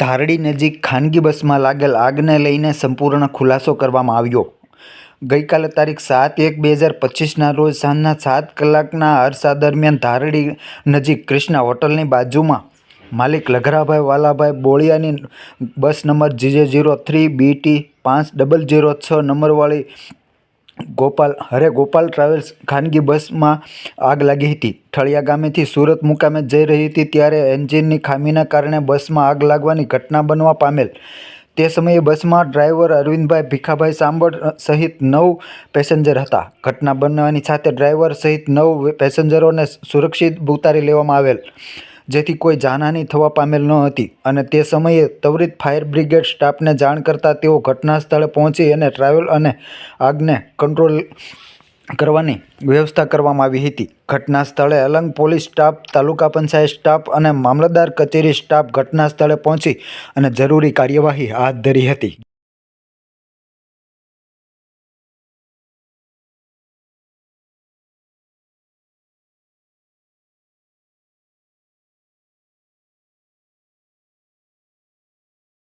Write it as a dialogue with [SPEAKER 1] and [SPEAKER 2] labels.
[SPEAKER 1] ધારડી નજીક ખાનગી બસમાં લાગેલ આગને લઈને સંપૂર્ણ ખુલાસો કરવામાં આવ્યો. ગઈકાલે તારીખ સાત એક બે હજાર પચીસના રોજ સાંજના સાત કલાકના અરસા દરમિયાન ધારડી નજીક ક્રિષ્ના હોટલની બાજુમાં માલિક લઘરાભાઈ Valabhai બોળિયાની bus number GJ zero three BT પાંચ ડબલ જીરો છ નંબરવાળી ગોપાલ, હરે ગોપાલ ટ્રાવેલ્સ ખાનગી બસમાં આગ લાગી હતી. ઠળિયા ગામેથી સુરત મુકામે જઈ રહી હતી ત્યારે એન્જિનની ખામીના કારણે બસમાં આગ લાગવાની ઘટના બનવા પામેલ. તે સમયે બસમાં ડ્રાઈવર અરવિંદભાઈ ભીખાભાઈ સાંભળ સહિત નવ પેસેન્જર હતા. ઘટના બનવાની સાથે ડ્રાઈવર સહિત નવ પેસેન્જરોને સુરક્ષિત ઉતારી લેવામાં આવેલ. જેથી કોઈ જાનહાની થવા પામેલ ન હતી અને તે સમયે ત્વરિત ફાયર બ્રિગેડ સ્ટાફને જાણ કરતાં તેઓ ઘટના સ્થળે પહોંચી અને ટ્રાવેલ અને આગને કંટ્રોલ કરવાની વ્યવસ્થા કરવામાં આવી હતી. ઘટના સ્થળે અલંગ પોલીસ સ્ટાફ, તાલુકા પંચાયત સ્ટાફ અને મામલતદાર કચેરી સ્ટાફ ઘટના સ્થળે પહોંચી અને જરૂરી કાર્યવાહી હાથ ધરી હતી.